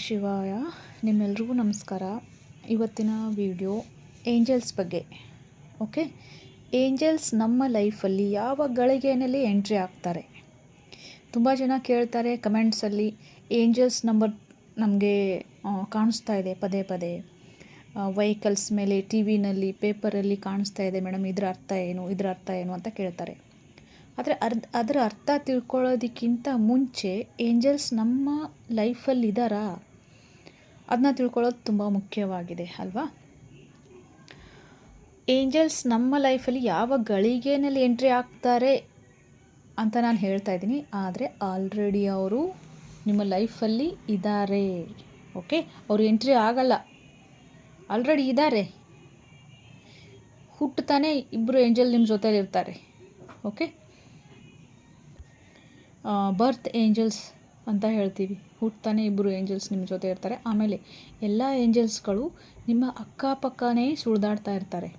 ಶಿವಾಯ, ನಿಮ್ಮೆಲ್ರಿಗೂ ನಮಸ್ಕಾರ. ಇವತ್ತಿನ ವಿಡಿಯೋ ಏಂಜಲ್ಸ್ ಬಗ್ಗೆ, ಓಕೆ? ಏಂಜಲ್ಸ್ ನಮ್ಮ ಲೈಫಲ್ಲಿ ಯಾವ ಗಳಿಗೆಯಲ್ಲಿ ಎಂಟ್ರಿ ಆಗ್ತಾರೆ? ತುಂಬ ಜನ ಕೇಳ್ತಾರೆ ಕಮೆಂಟ್ಸಲ್ಲಿ, ಏಂಜಲ್ಸ್ ನಂಬರ್ ನಮಗೆ ಕಾಣಿಸ್ತಾ ಇದೆ ಪದೇ ಪದೇ. ವೆಹಿಕಲ್ಸ್ ಮೇಲೆ, ಟಿ ವಿನಲ್ಲಿ, ಪೇಪರಲ್ಲಿ ಕಾಣಿಸ್ತಾ ಇದೆ, ಮೇಡಮ್, ಇದರ ಅರ್ಥ ಏನು, ಇದರ ಅರ್ಥ ಏನು ಅಂತ ಕೇಳ್ತಾರೆ. ಆದರೆ ಅರ್ಧ, ಅದರ ಅರ್ಥ ತಿಳ್ಕೊಳ್ಳೋದಕ್ಕಿಂತ ಮುಂಚೆ ಏಂಜಲ್ಸ್ ನಮ್ಮ ಲೈಫಲ್ಲಿ ಇದ್ದಾರಾ ಅದನ್ನ ತಿಳ್ಕೊಳ್ಳೋದು ತುಂಬ ಮುಖ್ಯವಾಗಿದೆ, ಅಲ್ವಾ? ಏಂಜಲ್ಸ್ ನಮ್ಮ ಲೈಫಲ್ಲಿ ಯಾವ ಗಳಿಗೆನಲ್ಲಿ ಎಂಟ್ರಿ ಆಗ್ತಾರೆ ಅಂತ ನಾನು ಹೇಳ್ತಾ ಇದ್ದೀನಿ. ಆದರೆ ಆಲ್ರೆಡಿ ಅವರು ನಿಮ್ಮ ಲೈಫಲ್ಲಿ ಇದ್ದಾರೆ ಓಕೆ ಅವರು ಎಂಟ್ರಿ ಆಗಲ್ಲ. ಆಲ್ರೆಡಿ ಇದ್ದಾರೆ ಹುಟ್ಟುತ್ತಾನೆ ಇಬ್ಬರು ಏಂಜಲ್ ನಿಮ್ಮ ಜೊತೇಲಿರ್ತಾರೆ ಓಕೆ ಬರ್ತ್ ಏಂಜಲ್ಸ್ ಅಂತ ಹೇಳ್ತೀವಿ. ಹುಟ್ತಾನೆ ಇಬ್ಬರು ಏಂಜಲ್ಸ್ ನಿಮ್ಮ ಜೊತೆ ಇರ್ತಾರೆ. ಆಮೇಲೆ ಎಲ್ಲ ಏಂಜಲ್ಸ್ಗಳು ನಿಮ್ಮ ಅಕ್ಕಪಕ್ಕನೇ ಸುಳಿದಾಡ್ತಾ ಇರ್ತಾರೆ.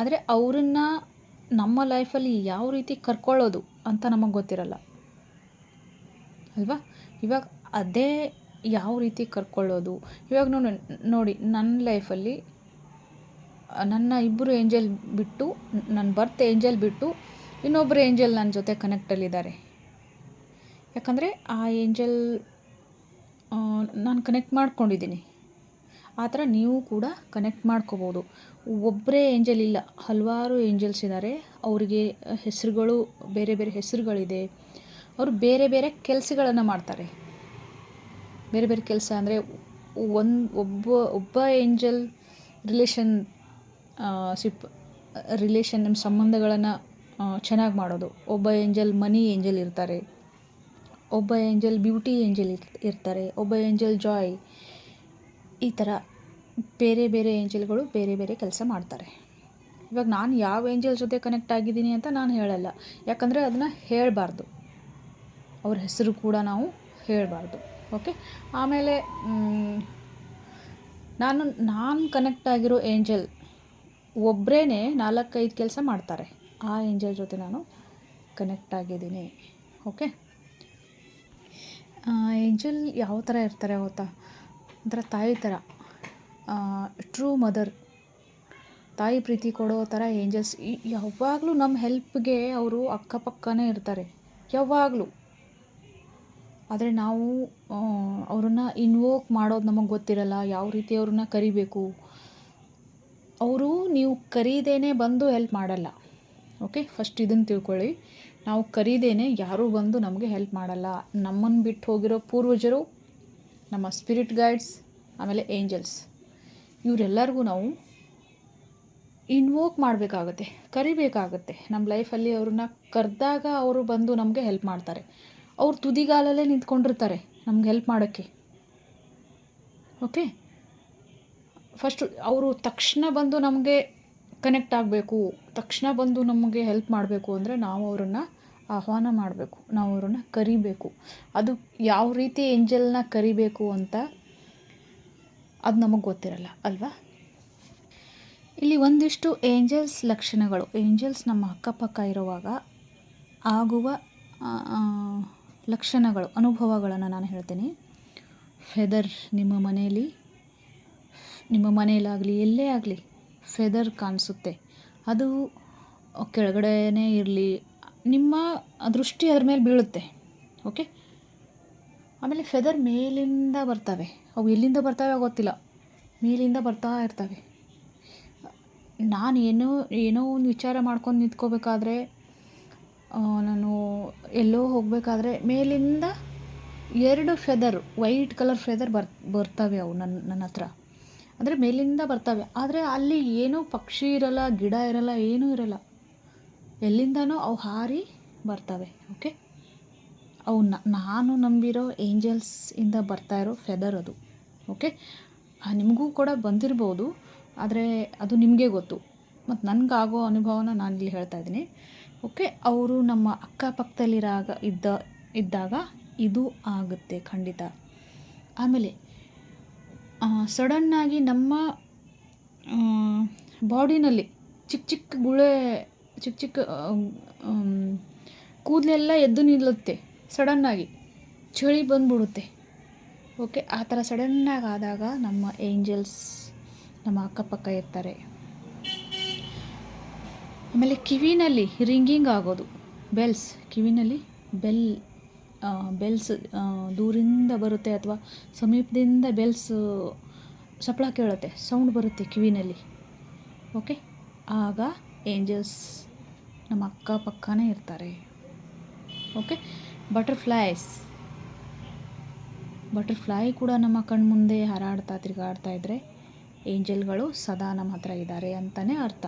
ಆದರೆ ಅವರನ್ನು ನಮ್ಮ ಲೈಫಲ್ಲಿ ಯಾವ ರೀತಿ ಕರ್ಕೊಳ್ಳೋದು ಅಂತ ನಮಗೆ ಗೊತ್ತಿರಲ್ಲ. ಅಲ್ವಾ? ಇವಾಗ ಅದೇ ಯಾವ ರೀತಿ ಕರ್ಕೊಳ್ಳೋದು? ಇವಾಗ ನೋಡಿ ನೋಡಿ ನನ್ನ ಲೈಫಲ್ಲಿ ನನ್ನ ಇಬ್ಬರು ಏಂಜಲ್ ಬಿಟ್ಟು ನನ್ನ ಬರ್ತ್ ಏಂಜಲ್ ಬಿಟ್ಟು ಇನ್ನೊಬ್ಬರು ಏಂಜಲ್ ನನ್ನ ಜೊತೆ ಕನೆಕ್ಟಲ್ಲಿದ್ದಾರೆ. ಯಾಕಂದರೆ ಆ ಏಂಜಲ್ ನಾನು ಕನೆಕ್ಟ್ ಮಾಡ್ಕೊಂಡಿದ್ದೀನಿ. ಆ ಥರ ನೀವು ಕೂಡ ಕನೆಕ್ಟ್ ಮಾಡ್ಕೋಬೋದು. ಒಬ್ಬರೇ ಏಂಜಲ್ ಇಲ್ಲ, ಹಲವಾರು ಏಂಜಲ್ಸ್ ಇದ್ದಾರೆ. ಅವರಿಗೆ ಹೆಸರುಗಳು, ಬೇರೆ ಬೇರೆ ಹೆಸರುಗಳಿದೆ. ಅವರು ಬೇರೆ ಬೇರೆ ಕೆಲಸಗಳನ್ನು ಮಾಡ್ತಾರೆ. ಬೇರೆ ಬೇರೆ ಕೆಲಸ ಅಂದರೆ ಒಂದು, ಒಬ್ಬ ಒಬ್ಬ ಏಂಜಲ್ ರಿಲೇಷನ್ ಸಿಪ್ ರಿಲೇಷನ್ ನಮ್ಮ ಸಂಬಂಧಗಳನ್ನು ಚೆನ್ನಾಗಿ ಮಾಡೋದು. ಒಬ್ಬ ಏಂಜಲ್ ಮನಿ ಏಂಜಲ್ ಇರ್ತಾರೆ. ಒಬ್ಬ ಏಂಜಲ್ ಬ್ಯೂಟಿ ಏಂಜಲ್ ಇರ್ತಾರೆ. ಒಬ್ಬ ಏಂಜಲ್ ಜಾಯ್. ಈ ಥರ ಬೇರೆ ಬೇರೆ ಏಂಜಲ್ಗಳು ಬೇರೆ ಬೇರೆ ಕೆಲಸ ಮಾಡ್ತಾರೆ. ಇವಾಗ ನಾನು ಯಾವ ಏಂಜಲ್ ಜೊತೆ ಕನೆಕ್ಟ್ ಆಗಿದ್ದೀನಿ ಅಂತ ನಾನು ಹೇಳಲ್ಲ. ಯಾಕಂದರೆ ಅದನ್ನು ಹೇಳಬಾರ್ದು. ಅವ್ರ ಹೆಸರು ಕೂಡ ನಾವು ಹೇಳಬಾರ್ದು. ಓಕೆ? ಆಮೇಲೆ ನಾನು ನಾನು ಕನೆಕ್ಟ್ ಆಗಿರೋ ಏಂಜಲ್ ಒಬ್ಬರೇ ನಾಲ್ಕೈದು ಕೆಲಸ ಮಾಡ್ತಾರೆ. ಆ ಏಂಜಲ್ ಜೊತೆ ನಾನು ಕನೆಕ್ಟ್ ಆಗಿದ್ದೀನಿ. ಓಕೆ ಏಂಜಲ್ ಯಾವ ಥರ ಇರ್ತಾರೆ ಗೊತ್ತಾ? ಒಂಥರ ತಾಯಿ ಥರ. ಟ್ರೂ ಮದರ್ ತಾಯಿ ಪ್ರೀತಿ ಕೊಡೋ ಥರ ಏಂಜಲ್ಸ್. ಯಾವಾಗಲೂ ನಮ್ಮ ಹೆಲ್ಪ್ಗೆ ಅವರು ಅಕ್ಕಪಕ್ಕನೇ ಇರ್ತಾರೆ. ಯಾವಾಗಲೂ. ಆದರೆ ನಾವು ಅವ್ರನ್ನ ಇನ್ವೋಕ್ ಮಾಡೋದು ನಮಗೆ ಗೊತ್ತಿರಲ್ಲ. ಯಾವ ರೀತಿ ಅವ್ರನ್ನ ಕರಿಬೇಕು. ಅವರು ನೀವು ಕರೀದೇನೆ ಬಂದು ಹೆಲ್ಪ್ ಮಾಡಲ್ಲ. ಓಕೆ ಫಸ್ಟ್ ಇದನ್ನು ತಿಳ್ಕೊಳ್ಳಿ. ನಾವು ಕರೀದೇನೆ ಯಾರೂ ಬಂದು ನಮಗೆ ಹೆಲ್ಪ್ ಮಾಡಲ್ಲ. ನಮ್ಮನ್ನು ಬಿಟ್ಟು ಹೋಗಿರೋ ಪೂರ್ವಜರು, ನಮ್ಮ ಸ್ಪಿರಿಟ್ ಗೈಡ್ಸ್ ಆಮೇಲೆ ಏಂಜಲ್ಸ್ ಇವರೆಲ್ಲರಿಗೂ ನಾವು ಇನ್ವೋಕ್ ಮಾಡಬೇಕಾಗತ್ತೆ, ಕರಿಬೇಕಾಗತ್ತೆ. ನಮ್ಮ ಲೈಫಲ್ಲಿ ಅವ್ರನ್ನ ಕರೆದಾಗ ಅವರು ಬಂದು ನಮಗೆ ಹೆಲ್ಪ್ ಮಾಡ್ತಾರೆ. ಅವ್ರು ತುದಿಗಾಲಲ್ಲೇ ನಿಂತ್ಕೊಂಡಿರ್ತಾರೆ ನಮ್ಗೆ ಹೆಲ್ಪ್ ಮಾಡೋಕ್ಕೆ. ಓಕೆ ಫಸ್ಟು ಅವರು ತಕ್ಷಣ ಬಂದು ನಮಗೆ ಕನೆಕ್ಟ್ ಆಗಬೇಕು. ತಕ್ಷಣ ಬಂದು ನಮಗೆ ಹೆಲ್ಪ್ ಮಾಡಬೇಕು ಅಂದರೆ ನಾವು ಅವರನ್ನು ಆಹ್ವಾನ ಮಾಡಬೇಕು. ನಾವು ಅವರನ್ನು ಕರಿಬೇಕು. ಅದು ಯಾವ ರೀತಿ ಏಂಜಲ್ನ ಕರಿಬೇಕು ಅಂತ ಅದು ನಮಗೆ ಗೊತ್ತಿರಲ್ಲ, ಅಲ್ವಾ? ಇಲ್ಲಿ ಒಂದಿಷ್ಟು ಏಂಜಲ್ಸ್ ಲಕ್ಷಣಗಳು. ಏಂಜಲ್ಸ್ ನಮ್ಮ ಅಕ್ಕಪಕ್ಕ ಇರುವಾಗ ಆಗುವ ಲಕ್ಷಣಗಳು, ಅನುಭವಗಳನ್ನು ನಾನು ಹೇಳ್ತೀನಿ. ಫೆದರ್ ನಿಮ್ಮ ಮನೆಯಲ್ಲಿ ನಿಮ್ಮ ಮನೆಯಲ್ಲಾಗಲಿ ಎಲ್ಲೇ ಆಗಲಿ ಫೆದರ್ ಕಾಣಿಸುತ್ತೆ. ಅದು ಕೆಳಗಡೆನೇ ಇರಲಿ. ನಿಮ್ಮ ದೃಷ್ಟಿ ಅದ್ರ ಮೇಲೆ ಬೀಳುತ್ತೆ. ಓಕೆ? ಆಮೇಲೆ ಫೆದರ್ ಮೇಲಿಂದ ಬರ್ತವೆ. ಅವು ಎಲ್ಲಿಂದ ಬರ್ತವೆ ಗೊತ್ತಿಲ್ಲ. ಮೇಲಿಂದ ಬರ್ತಾ ಇರ್ತವೆ. ನಾನು ಏನೋ ಏನೋ ಒಂದು ವಿಚಾರ ಮಾಡ್ಕೊಂಡು ನಿಂತ್ಕೋಬೇಕಾದ್ರೆ ನಾನು ಎಲ್ಲೋ ಹೋಗಬೇಕಾದ್ರೆ ಮೇಲಿಂದ ಎರಡು ಫೆದರ್, ವೈಟ್ ಕಲರ್ ಫೆದರ್ ಬರ್, ಬರ್ತವೆ ಅವು ನನ್ನ ನನ್ನ ಹತ್ರ. ಅಂದರೆ ಮೇಲಿಂದ ಬರ್ತವೆ. ಆದರೆ ಅಲ್ಲಿ ಏನೂ ಪಕ್ಷಿ ಇರಲ್ಲ, ಗಿಡ ಇರಲ್ಲ, ಏನೂ ಇರಲ್ಲ. ಎಲ್ಲಿಂದನೋ ಅವು ಹಾರಿ ಬರ್ತವೆ ಓಕೆ ಅವು ನಾನು ನಂಬಿರೋ ಏಂಜಲ್ಸ್ ಇಂದ ಬರ್ತಾ ಇರೋ ಫೆದರ್ ಅದು ಓಕೆ ನಿಮಗೂ ಕೂಡ ಬಂದಿರ್ಬೋದು, ಆದರೆ ಅದು ನಿಮಗೆ ಗೊತ್ತು. ಮತ್ತು ನನಗಾಗೋ ಅನುಭವನ ನಾನು ಇಲ್ಲಿ ಹೇಳ್ತಾ ಇದ್ದೀನಿ ಓಕೆ ಅವರು ನಮ್ಮ ಅಕ್ಕಪಕ್ಕದಲ್ಲಿರಾಗ ಇದ್ದ, ಇದ್ದಾಗ ಇದು ಆಗುತ್ತೆ ಖಂಡಿತ. ಆಮೇಲೆ ಸಡನ್ನಾಗಿ ನಮ್ಮ ಬಾಡಿನಲ್ಲಿ ಚಿಕ್ಕ ಚಿಕ್ಕ ಗುಳೆ ಚಿಕ್ಕ ಚಿಕ್ಕ ಕೂದಲೆಲ್ಲ ಎದ್ದು ನಿಲ್ಲುತ್ತೆ. ಸಡನ್ನಾಗಿ ಚಳಿ ಬಂದ್ಬಿಡುತ್ತೆ. ಓಕೆ ಆ ಥರ ಸಡನ್ನಾಗಿ ಆದಾಗ ನಮ್ಮ ಏಂಜಲ್ಸ್ ನಮ್ಮ ಅಕ್ಕಪಕ್ಕ ಇರ್ತಾರೆ. ಆಮೇಲೆ ಕಿವಿನಲ್ಲಿ ರಿಂಗಿಂಗ್ ಆಗೋದು. ಬೆಲ್ಸ್ ಕಿವಿನಲ್ಲಿ ಬೆಲ್ ಬೆಲ್ಸ್ ದೂರಿಂದ ಬರುತ್ತೆ ಅಥವಾ ಸಮೀಪದಿಂದ ಬೆಲ್ಸ್ ಸಪ್ಪಳ ಕೇಳುತ್ತೆ. ಸೌಂಡ್ ಬರುತ್ತೆ ಕಿವಿನಲ್ಲಿ. ಓಕೆ? ಆಗ ಏಂಜಲ್ಸ್ ನಮ್ಮ ಅಕ್ಕಪಕ್ಕನೇ ಇರ್ತಾರೆ. ಓಕೆ? ಬಟರ್ಫ್ಲೈಸ್. ಬಟರ್ಫ್ಲೈ ಕೂಡ ನಮ್ಮ ಕಣ್ಮುಂದೆ ಹಾರಾಡ್ತಾ ತಿರುಗಾಡ್ತಾ ಇದ್ದರೆ ಏಂಜಲ್ಗಳು ಸದಾ ನಮ್ಮ ಹತ್ರ ಇದ್ದಾರೆ ಅಂತಲೇ ಅರ್ಥ.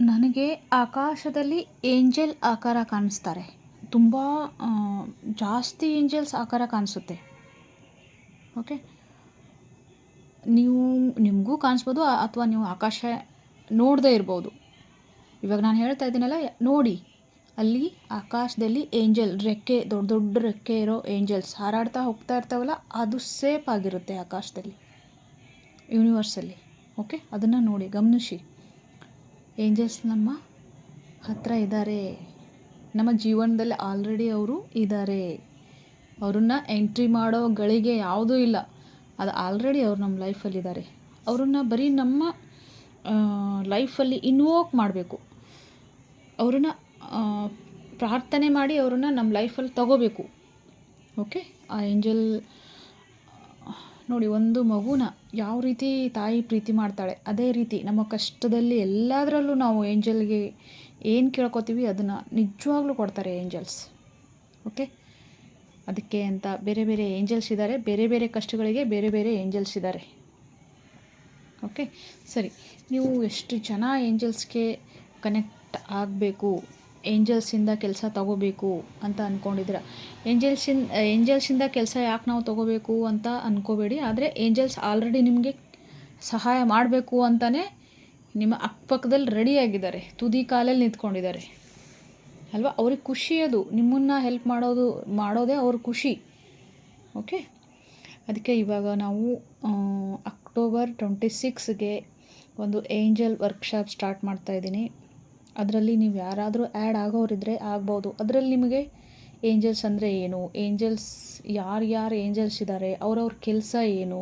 ನನಗೆ ಆಕಾಶದಲ್ಲಿ ಏಂಜಲ್ ಆಕಾರ ಕಾಣಿಸ್ತಾರೆ. ತುಂಬ ಜಾಸ್ತಿ ಏಂಜಲ್ಸ್ ಆಕಾರ ಕಾಣಿಸುತ್ತೆ. ಓಕೆ ನೀವು, ನಿಮಗೂ ಕಾಣಿಸ್ಬೋದು ಅಥವಾ ನೀವು ಆಕಾಶ ನೋಡದೇ ಇರ್ಬೋದು. ಇವಾಗ ನಾನು ಹೇಳ್ತಾ ಇದ್ದೀನಲ್ಲ, ನೋಡಿ, ಅಲ್ಲಿ ಆಕಾಶದಲ್ಲಿ ಏಂಜಲ್, ರೆಕ್ಕೆ, ದೊಡ್ಡ ದೊಡ್ಡ ರೆಕ್ಕೆ ಇರೋ ಏಂಜಲ್ಸ್ ಹಾರಾಡ್ತಾ ಹೋಗ್ತಾ ಇರ್ತಾವಲ್ಲ, ಅದು ಸೇಫ್ ಆಗಿರುತ್ತೆ ಆಕಾಶದಲ್ಲಿ. ಯೂನಿವರ್ಸಲ್ಲಿ. ಓಕೆ ಅದನ್ನು ನೋಡಿ, ಗಮನಿಸಿ. ಏಂಜಲ್ಸ್ ನಮ್ಮ ಹತ್ರ ಇದ್ದಾರೆ. ನಮ್ಮ ಜೀವನದಲ್ಲಿ ಆಲ್ರೆಡಿ ಅವರು ಇದ್ದಾರೆ ಅವ್ರನ್ನ ಎಂಟ್ರಿ ಮಾಡೋ ಗಳಿಗೆ ಯಾವುದೂ ಇಲ್ಲ. ಅದು ಆಲ್ರೆಡಿ ಅವರು ನಮ್ಮ ಲೈಫಲ್ಲಿದ್ದಾರೆ ಅವ್ರನ್ನ ಬರೀ ನಮ್ಮ ಲೈಫಲ್ಲಿ ಇನ್ವೋಕ್ ಮಾಡಬೇಕು. ಅವ್ರನ್ನ ಪ್ರಾರ್ಥನೆ ಮಾಡಿ ಅವ್ರನ್ನ ನಮ್ಮ ಲೈಫಲ್ಲಿ ತಗೋಬೇಕು. ಓಕೆ ಆ ಏಂಜಲ್ ನೋಡಿ ಒಂದು ಮಗುನ ಯಾವ ರೀತಿ ತಾಯಿ ಪ್ರೀತಿ ಮಾಡ್ತಾಳೆ, ಅದೇ ರೀತಿ ನಮ್ಮ ಕಷ್ಟದಲ್ಲಿ ಎಲ್ಲದರಲ್ಲೂ ನಾವು ಏಂಜಲ್ಗೆ ಏನು ಕೇಳ್ಕೊತೀವಿ ಅದನ್ನು ನಿಜವಾಗ್ಲೂ ಕೊಡ್ತಾರೆ ಏಂಜಲ್ಸ್. ಓಕೆ? ಅದಕ್ಕೆ ಅಂತ ಬೇರೆ ಬೇರೆ ಏಂಜಲ್ಸ್ ಇದ್ದಾರೆ ಬೇರೆ ಬೇರೆ ಕಷ್ಟಗಳಿಗೆ ಬೇರೆ ಬೇರೆ ಏಂಜಲ್ಸ್ ಇದ್ದಾರೆ ಓಕೆ? ಸರಿ, ನೀವು ಎಷ್ಟು ಜನ ಏಂಜಲ್ಸ್ಗೆ ಕನೆಕ್ಟ್ ಆಗಬೇಕು ಏಂಜಲ್ಸಿಂದ ಕೆಲಸ ತಗೋಬೇಕು ಅಂತ ಅಂದ್ಕೊಂಡಿದ್ದೀರ ಏಂಜಲ್ಸಿಂದ ಏಂಜಲ್ಸಿಂದ ಕೆಲಸ ಯಾಕೆ ನಾವು ತಗೋಬೇಕು ಅಂತ ಅಂದ್ಕೋಬೇಡಿ ಆದರೆ ಏಂಜಲ್ಸ್ ಆಲ್ರೆಡಿ ನಿಮಗೆ ಸಹಾಯ ಮಾಡಬೇಕು ಅಂತಲೇ ನಿಮ್ಮ ಅಕ್ಕಪಕ್ಕದಲ್ಲಿ ರೆಡಿಯಾಗಿದ್ದಾರೆ ತುದಿ ಕಾಲಲ್ಲಿ ನಿಂತ್ಕೊಂಡಿದ್ದಾರೆ. ಅಲ್ವಾ? ಅವ್ರಿಗೆ ಖುಷಿ ಅದು. ನಿಮ್ಮನ್ನು ಹೆಲ್ಪ್ ಮಾಡೋದು, ಮಾಡೋದೇ ಅವ್ರ ಖುಷಿ. ಓಕೆ ಅದಕ್ಕೆ ಇವಾಗ ನಾವು ಅಕ್ಟೋಬರ್ ಟ್ವೆಂಟಿ ಸಿಕ್ಸ್ಗೆ ಒಂದು ಏಂಜಲ್ ವರ್ಕ್ಶಾಪ್ ಸ್ಟಾರ್ಟ್ ಮಾಡ್ತಾ ಇದ್ದೀನಿ. ಅದರಲ್ಲಿ ನೀವು ಯಾರಾದರೂ ಆ್ಯಡ್ ಆಗೋರಿದ್ದರೆ ಆಗ್ಬೋದು. ಅದರಲ್ಲಿ ನಿಮಗೆ ಏಂಜಲ್ಸ್ ಅಂದರೆ ಏನು? ಏಂಜಲ್ಸ್ ಯಾರು ಯಾರು ಏಂಜಲ್ಸ್ ಇದ್ದಾರೆ ಅವ್ರವ್ರ ಕೆಲಸ ಏನು?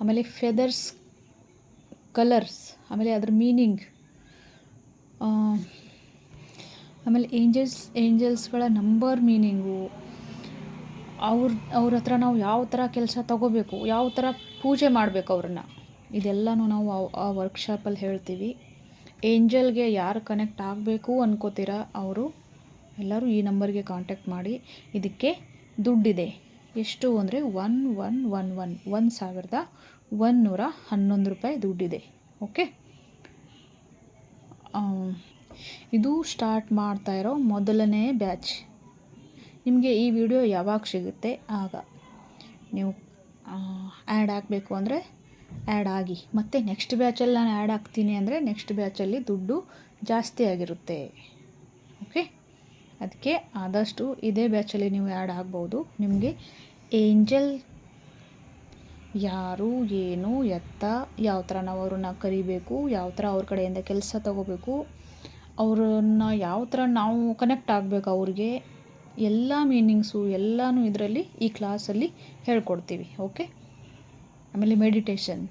ಆಮೇಲೆ ಫೆದರ್ಸ್ ಕಲರ್ಸ್, ಆಮೇಲೆ ಅದ್ರ ಮೀನಿಂಗ್ ಆಮೇಲೆ ಏಂಜಲ್ಸ್, ಏಂಜಲ್ಸ್ಗಳ ನಂಬರ್ ಮೀನಿಂಗು, ಅವ್ರ ಅವ್ರ ಹತ್ರ ನಾವು ಯಾವ ಥರ ಕೆಲಸ ತಗೋಬೇಕು, ಯಾವ ಥರ ಪೂಜೆ ಮಾಡಬೇಕು ಅವ್ರನ್ನ, ಇದೆಲ್ಲನೂ ನಾವು ಆ ವರ್ಕ್ಶಾಪಲ್ಲಿ ಹೇಳ್ತೀವಿ. ಏಂಜಲ್ಗೆ ಯಾರು ಕನೆಕ್ಟ್ ಆಗಬೇಕು ಅನ್ಕೋತೀರ ಅವರು, ಎಲ್ಲರೂ ಈ ನಂಬರ್ಗೆ ಕಾಂಟ್ಯಾಕ್ಟ್ ಮಾಡಿ, ಇದಕ್ಕೆ ದುಡ್ಡಿದೆ. ಎಷ್ಟು ಅಂದರೆ ಒನ್ ಒನ್ ಒನ್ ಒನ್ ಒಂದು ಸಾವಿರದ ಒಂದುನೂರ ಹನ್ನೊಂದು ರೂಪಾಯಿ ದುಡ್ಡಿದೆ. ಓಕೆ ಇದು ಸ್ಟಾರ್ಟ್ ಮಾಡ್ತಾ ಇರೋ ಮೊದಲನೇ ಬ್ಯಾಚ್ ನಿಮಗೆ ಈ ವಿಡಿಯೋ ಯಾವಾಗ ಸಿಗುತ್ತೆ? ಆಗ ನೀವು ಆ್ಯಡ್ ಆಗಬೇಕು ಅಂದರೆ ಆ್ಯಡ್ ಆಗಿ. ಮತ್ತು ನೆಕ್ಸ್ಟ್ ಬ್ಯಾಚಲ್ಲಿ ನಾನು ಆ್ಯಡ್ ಆಗ್ತೀನಿ ಅಂದರೆ ನೆಕ್ಸ್ಟ್ ಬ್ಯಾಚಲ್ಲಿ ದುಡ್ಡು ಜಾಸ್ತಿ ಆಗಿರುತ್ತೆ. ಓಕೆ ಅದಕ್ಕೆ ಆದಷ್ಟು ಇದೇ ಬ್ಯಾಚಲ್ಲಿ ನೀವು ಆ್ಯಡ್ ಆಗ್ಬೋದು. ನಿಮಗೆ ಏಂಜಲ್ ಯಾರು, ಏನು, ಎತ್ತ ಯಾವ ಥರ ನಾವು ಅವ್ರನ್ನ ಕರಿಬೇಕು ಯಾವ ಥರ ಅವ್ರ ಕಡೆಯಿಂದ ಕೆಲಸ ತಗೋಬೇಕು, ಅವ್ರನ್ನ ಯಾವ ಥರ ನಾವು ಕನೆಕ್ಟ್ ಆಗಬೇಕು ಅವ್ರಿಗೆ, ಎಲ್ಲ ಮೀನಿಂಗ್ಸು ಎಲ್ಲನೂ ಇದರಲ್ಲಿ ಈ ಕ್ಲಾಸಲ್ಲಿ ಹೇಳ್ಕೊಡ್ತೀವಿ ಓಕೆ ಆಮೇಲೆ ಮೆಡಿಟೇಷನ್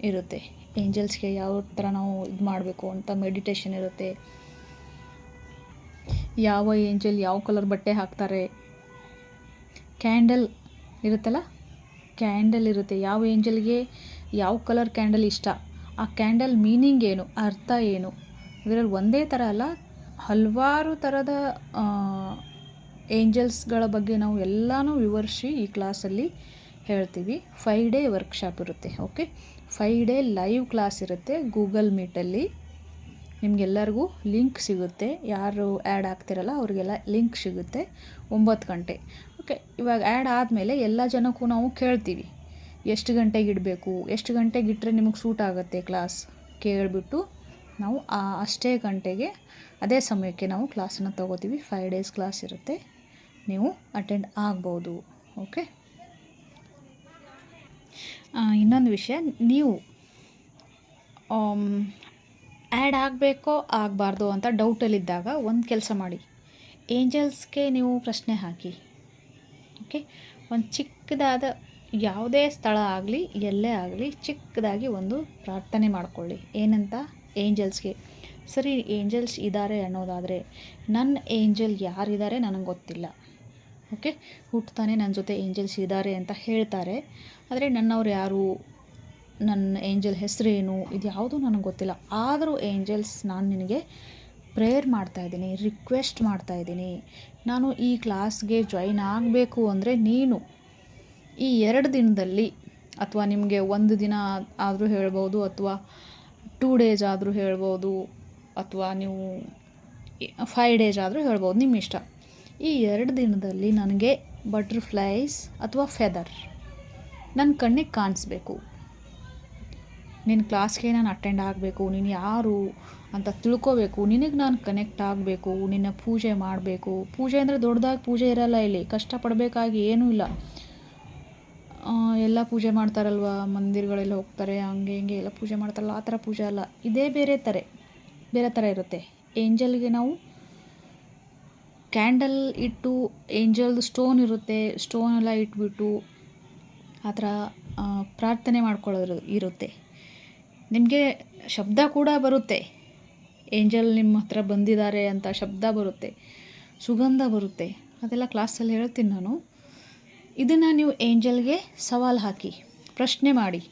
ಇರುತ್ತೆ. ಏಂಜಲ್ಸ್ಗೆ ಯಾವ ಥರ ನಾವು ಇದು ಮಾಡಬೇಕು ಅಂತ ಮೆಡಿಟೇಷನ್ ಇರುತ್ತೆ. ಯಾವ ಏಂಜಲ್ ಯಾವ ಕಲರ್ ಬಟ್ಟೆ ಹಾಕ್ತಾರೆ ಕ್ಯಾಂಡಲ್ ಇರುತ್ತಲ್ಲ? ಕ್ಯಾಂಡಲ್ ಇರುತ್ತೆ. ಯಾವ ಏಂಜಲ್ಗೆ? ಯಾವ ಕಲರ್ ಕ್ಯಾಂಡಲ್ ಇಷ್ಟ? ಆ ಕ್ಯಾಂಡಲ್ ಮೀನಿಂಗ್ ಏನು? ಅರ್ಥ ಏನು? ಇದರಲ್ಲಿ ಒಂದೇ ಥರ ಅಲ್ಲ, ಹಲವಾರು ಥರದ ಏಂಜಲ್ಸ್ಗಳ ಬಗ್ಗೆ ನಾವು ಎಲ್ಲನೂ ವಿವರಿಸಿ ಈ ಕ್ಲಾಸಲ್ಲಿ ಹೇಳ್ತೀವಿ. ಫೈ ಡೇ ವರ್ಕ್ಶಾಪ್ ಇರುತ್ತೆ, okay? Five day live class ಇರುತ್ತೆ ಗೂಗಲ್ ಮೀಟಲ್ಲಿ. ನಿಮಗೆಲ್ಲರಿಗೂ ಲಿಂಕ್ ಸಿಗುತ್ತೆ. ಯಾರು ಆ್ಯಡ್ ಆಗ್ತಿರಲ್ಲ, ಅವರಿಗೆಲ್ಲ ಲಿಂಕ್ ಸಿಗುತ್ತೆ. ಒಂಬತ್ತು ಗಂಟೆ. ಓಕೆ ಇವಾಗ ಆ್ಯಡ್ ಆದಮೇಲೆ ಎಲ್ಲ ಜನಕ್ಕೂ ನಾವು ಕೇಳ್ತೀವಿ. ಎಷ್ಟು ಗಂಟೆಗೆ ಇಡಬೇಕು? ಎಷ್ಟು ಗಂಟೆಗೆ ಇಟ್ಟರೆ ನಿಮಗೆ ಸೂಟ್ ಆಗುತ್ತೆ ಕ್ಲಾಸ್ ಕೇಳಿಬಿಟ್ಟು ನಾವು ಆ, ಅಷ್ಟೇ ಗಂಟೆಗೆ ಅದೇ ಸಮಯಕ್ಕೆ ನಾವು ಕ್ಲಾಸನ್ನು ತೊಗೋತೀವಿ. ಫೈವ್ ಡೇಸ್ ಕ್ಲಾಸ್ ಇರುತ್ತೆ. ನೀವು ಅಟೆಂಡ್ ಆಗ್ಬೋದು. ಓಕೆ ಇನ್ನೊಂದು ವಿಷಯ. ನೀವು ಆ್ಯಡ್ ಆಗಬೇಕೋ ಆಗಬಾರ್ದು ಅಂತ ಡೌಟಲ್ಲಿದ್ದಾಗ ಒಂದು ಕೆಲಸ ಮಾಡಿ. ಏಂಜಲ್ಸ್ಗೆ ನೀವು ಪ್ರಶ್ನೆ ಹಾಕಿ. ಓಕೆ ಒಂದು ಚಿಕ್ಕದಾದ ಯಾವುದೇ ಸ್ಥಳ ಆಗಲಿ, ಎಲ್ಲೇ ಆಗಲಿ ಚಿಕ್ಕದಾಗಿ ಒಂದು ಪ್ರಾರ್ಥನೆ ಮಾಡಿಕೊಳ್ಳಿ. ಏನಂತ? ಏಂಜಲ್ಸ್ಗೆ. ಸರಿ, ಏಂಜಲ್ಸ್ ಇದ್ದಾರೆ ಅನ್ನೋದಾದರೆ ನನ್ನ ಏಂಜಲ್ ಯಾರಿದ್ದಾರೆ ನನಗೆ ಗೊತ್ತಿಲ್ಲ. ಓಕೆ ಹುಟ್ಟುತ್ತಾನೆ ನನ್ನ ಜೊತೆ ಏಂಜಲ್ಸ್ ಇದ್ದಾರೆ ಅಂತ ಹೇಳ್ತಾರೆ. ಆದರೆ ನನ್ನವ್ರು ಯಾರು? ನನ್ನ ಏಂಜಲ್ ಹೆಸರೇನು? ಇದು ಯಾವುದೂ ನನಗೆ ಗೊತ್ತಿಲ್ಲ. ಆದರೂ ಏಂಜಲ್ಸ್ ನಾನು ನಿನಗೆ ಪ್ರೇಯರ್ ಮಾಡ್ತಾಯಿದ್ದೀನಿ ರಿಕ್ವೆಸ್ಟ್ ಮಾಡ್ತಾಯಿದ್ದೀನಿ ನಾನು ಈ ಕ್ಲಾಸ್ಗೆ ಜಾಯಿನ್ ಆಗಬೇಕು ಅಂದರೆ ನೀನು. ಈ ಎರಡು ದಿನದಲ್ಲಿ ಅಥವಾ ನಿಮಗೆ ಒಂದು ದಿನ ಆದರೂ ಹೇಳ್ಬೋದು ಅಥವಾ ಟೂ ಡೇಸ್ ಆದರೂ ಹೇಳ್ಬೋದು ಅಥವಾ ನೀವು ಫೈವ್ ಡೇಸ್ ಆದರೂ ಹೇಳ್ಬೋದು, ನಿಮ್ಮ ಇಷ್ಟ. ಈ ಎರಡು ದಿನದಲ್ಲಿ ನನಗೆ ಬಟರ್ಫ್ಲೈಸ್ ಅಥವಾ ಫೆದರ್ ನನ್ನ ಕಣ್ಣಿಗೆ ಕಾಣಿಸ್ಬೇಕು. ನಿನ್ನ ಕ್ಲಾಸ್ಗೆ ನಾನು ಅಟೆಂಡ್ ಆಗಬೇಕು, ನೀನು ಯಾರು ಅಂತ ತಿಳ್ಕೊಬೇಕು. ನಿನಗೆ ನಾನು ಕನೆಕ್ಟ್ ಆಗಬೇಕು, ನಿನ್ನ ಪೂಜೆ ಮಾಡಬೇಕು. ಪೂಜೆ ಅಂದರೆ ದೊಡ್ಡದಾಗಿ ಪೂಜೆ ಇರಲ್ಲ ಇಲ್ಲಿ. ಕಷ್ಟಪಡಬೇಕಾಗಿ ಏನೂ ಇಲ್ಲ. ಎಲ್ಲ ಪೂಜೆ ಮಾಡ್ತಾರಲ್ವ? ಮಂದಿರಗಳೆಲ್ಲ ಹೋಗ್ತಾರೆ, ಹಂಗೆ ಹಿಂಗೆ ಎಲ್ಲ ಪೂಜೆ ಮಾಡ್ತಾರಲ್ಲ, ಆ ಥರ ಪೂಜೆ ಅಲ್ಲ. ಇದೇ ಬೇರೆ ಥರ ಬೇರೆ ಥರ ಇರುತ್ತೆ. ಏಂಜಲ್ಗೆ ನಾವು ಕ್ಯಾಂಡಲ್ ಇಟ್ಟು ಏಂಜಲ್ದು ಸ್ಟೋನ್ ಇರುತ್ತೆ. ಸ್ಟೋನ್ ಎಲ್ಲ ಇಟ್ಬಿಟ್ಟು ಆ ಥರ ಪ್ರಾರ್ಥನೆ ಮಾಡ್ಕೊಳ್ಳೋದು ಇರುತ್ತೆ. ನಿಮಗೆ ಶಬ್ದ ಕೂಡ ಬರುತ್ತೆ. ಏಂಜಲ್ ನಿಮ್ಮ ಹತ್ರ ಬಂದಿದ್ದಾರೆ ಅಂತ ಶಬ್ದ ಬರುತ್ತೆ, ಸುಗಂಧ ಬರುತ್ತೆ, ಅದೆಲ್ಲ ಕ್ಲಾಸಲ್ಲಿ ಹೇಳ್ತೀನಿ ನಾನು. ಇದನ್ನು ನೀವು ಏಂಜಲ್ಗೆ ಸವಾಲು ಹಾಕಿ, ಪ್ರಶ್ನೆ ಮಾಡಿ.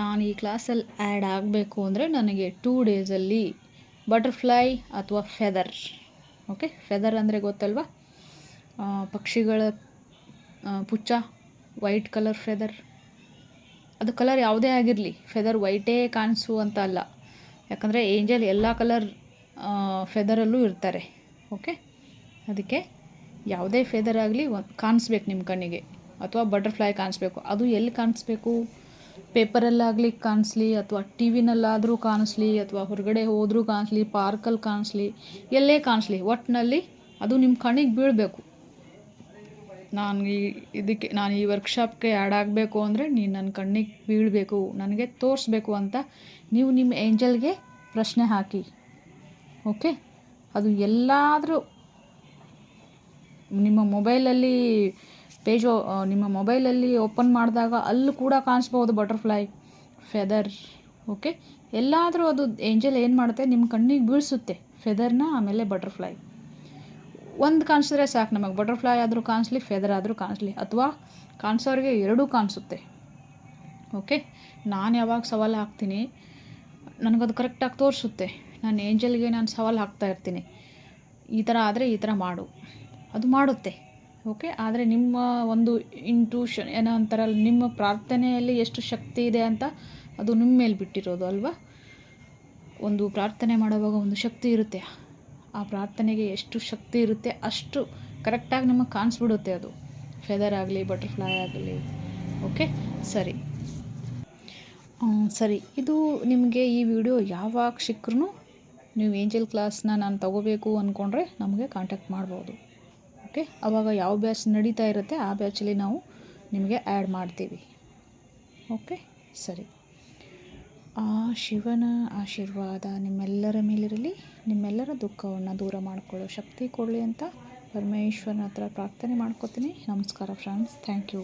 ನಾನು ಈ ಕ್ಲಾಸಲ್ಲಿ ಆ್ಯಡ್ ಆಗಬೇಕು ಅಂದರೆ ನನಗೆ ಟೂ ಡೇಸಲ್ಲಿ ಬಟರ್ಫ್ಲೈ ಅಥವಾ ಫೆದರ್, ಓಕೆ? ಫೆದರ್ ಅಂದರೆ ಗೊತ್ತಲ್ವಾ? ಪಕ್ಷಿಗಳ ಪುಚ್ಚ, ವೈಟ್ ಕಲರ್ ಫೆದರ್. ಅದು ಕಲರ್ ಯಾವುದೇ ಆಗಿರಲಿ, ಫೆದರ್ ವೈಟೇ ಕಾಣಿಸು ಅಂತ ಅಲ್ಲ. ಯಾಕಂದರೆ ಏಂಜಲ್ ಎಲ್ಲ ಕಲರ್ ಫೆದರಲ್ಲೂ ಇರ್ತಾರೆ. ಓಕೆ ಅದಕ್ಕೆ ಯಾವುದೇ ಫೆದರ್ ಆಗಲಿ ಒಂದು ಕಾಣಿಸ್ಬೇಕು ನಿಮ್ಮ ಕಣ್ಣಿಗೆ. ಅಥವಾ ಬಟರ್ಫ್ಲೈ ಕಾಣಿಸ್ಬೇಕು. ಅದು ಎಲ್ಲಿ ಕಾಣಿಸ್ಬೇಕು? ಪೇಪರಲ್ಲಾಗಲಿ ಕಾಣಿಸ್ಲಿ, ಅಥವಾ ಟಿ ವಿನಲ್ಲಾದರೂ ಕಾಣಿಸ್ಲಿ, ಅಥವಾ ಹೊರಗಡೆ ಹೋದರೂ ಕಾಣಿಸ್ಲಿ ಪಾರ್ಕಲ್ಲಿ ಕಾಣಿಸ್ಲಿ, ಎಲ್ಲೇ ಕಾಣಿಸ್ಲಿ ಒಟ್ಟಿನಲ್ಲಿ ಅದು ನಿಮ್ಮ ಕಣ್ಣಿಗೆ ಬೀಳಬೇಕು. ನಾನು ಈ ಇದಕ್ಕೆ, ನಾನು ಈ ವರ್ಕ್ಶಾಪ್ಗೆ ಆ್ಯಡ್ ಆಗಬೇಕು ಅಂದರೆ ನೀನು ನನ್ನ ಕಣ್ಣಿಗೆ ಬೀಳಬೇಕು, ನನಗೆ ತೋರಿಸ್ಬೇಕು ಅಂತ ನೀವು ನಿಮ್ಮ ಏಂಜಲ್ಗೆ ಪ್ರಶ್ನೆ ಹಾಕಿ, ಓಕೆ? ಅದು ಎಲ್ಲಾದರೂ ನಿಮ್ಮ ಮೊಬೈಲಲ್ಲಿ ಪೇಜ್ ನಿಮ್ಮ ಮೊಬೈಲಲ್ಲಿ ಓಪನ್ ಮಾಡಿದಾಗ ಅಲ್ಲೂ ಕೂಡ ಕಾಣಿಸ್ಬೋದು ಬಟರ್ಫ್ಲೈ, ಫೆದರ್, ಓಕೆ? ಎಲ್ಲಾದರೂ ಅದು ಏಂಜಲ್ ಏನು ಮಾಡುತ್ತೆ? ನಿಮ್ಮ ಕಣ್ಣಿಗೆ ಬೀಳಿಸುತ್ತೆ ಫೆದರ್ನ, ಆಮೇಲೆ ಬಟರ್ಫ್ಲೈ. ಒಂದು ಕಾಣಿಸಿದ್ರೆ ಸಾಕು ನಮಗೆ. ಬಟರ್ಫ್ಲೈ ಆದರೂ ಕಾಣಿಸ್ಲಿ, ಫೆದರ್ ಆದರೂ ಕಾಣಿಸ್ಲಿ, ಅಥವಾ ಕಾಣಿಸೋರಿಗೆ ಎರಡೂ ಕಾಣಿಸುತ್ತೆ, ಓಕೆ? ನಾನು ಯಾವಾಗ ಸವಾಲು ಹಾಕ್ತೀನಿ ನನಗದು ಕರೆಕ್ಟಾಗಿ ತೋರಿಸುತ್ತೆ. ನಾನು ಏಂಜಲ್ಗೆ ನಾನು ಸವಾಲು ಹಾಕ್ತಾ ಇರ್ತೀನಿ. ಈ ಥರ ಆದರೆ ಈ ಥರ ಮಾಡು. ಅದು ಮಾಡುತ್ತೆ. ಓಕೆ? ಆದರೆ ನಿಮ್ಮ ಒಂದು ಇಂಟ್ಯೂಷನ್ ಏನೋ ಅಂತಾರಲ್ಲ ನಿಮ್ಮ ಪ್ರಾರ್ಥನೆಯಲ್ಲಿ ಎಷ್ಟು ಶಕ್ತಿ ಇದೆ ಅಂತ ಅದು ನಿಮ್ಮ ಮೇಲೆ ಬಿಟ್ಟಿರೋದು ಅಲ್ವಾ? ಒಂದು ಪ್ರಾರ್ಥನೆ ಮಾಡುವಾಗ ಒಂದು ಶಕ್ತಿ ಇರುತ್ತೆ. ಆ ಪ್ರಾರ್ಥನೆಗೆ ಎಷ್ಟು ಶಕ್ತಿ ಇರುತ್ತೆ ಅಷ್ಟು ಕರೆಕ್ಟಾಗಿ ನಿಮಗೆ ಕಾಣಿಸ್ಬಿಡುತ್ತೆ ಅದು. ಫೆದರ್ ಆಗಲಿ ಬಟರ್ಫ್ಲೈ ಆಗಲಿ. ಓಕೆ? ಸರಿ. ಸರಿ. ಇದು ನಿಮಗೆ ಈ ವಿಡಿಯೋ ಯಾವಾಗ ಸಿಕ್ಕರೂ ನೀವು ಏಂಜಲ್ ಕ್ಲಾಸ್ನ ನಾನು ತಗೋಬೇಕು ಅಂದ್ಕೊಂಡ್ರೆ ನಮಗೆ ಕಾಂಟ್ಯಾಕ್ಟ್ ಮಾಡ್ಬೋದು. ಓಕೆ ಆವಾಗ ಯಾವ ಬ್ಯಾಚ್ ನಡೀತಾ ಇರುತ್ತೆ ಆ ಬ್ಯಾಚಲ್ಲಿ ನಾವು ನಿಮಗೆ ಆ್ಯಡ್ ಮಾಡ್ತೀವಿ. ಓಕೆ ಸರಿ. ಆ ಶಿವನ ಆಶೀರ್ವಾದ ನಿಮ್ಮೆಲ್ಲರ ಮೇಲಿರಲಿ, ನಿಮ್ಮೆಲ್ಲರ ದುಃಖವನ್ನು ದೂರ ಮಾಡಿಕೊಳ್ಳೋ ಶಕ್ತಿ ಕೊಡಲಿ ಅಂತ ಪರಮೇಶ್ವರನ ಹತ್ರ ಪ್ರಾರ್ಥನೆ ಮಾಡ್ಕೋತೀನಿ. ನಮಸ್ಕಾರ ಫ್ರೆಂಡ್ಸ್ ಥ್ಯಾಂಕ್ ಯು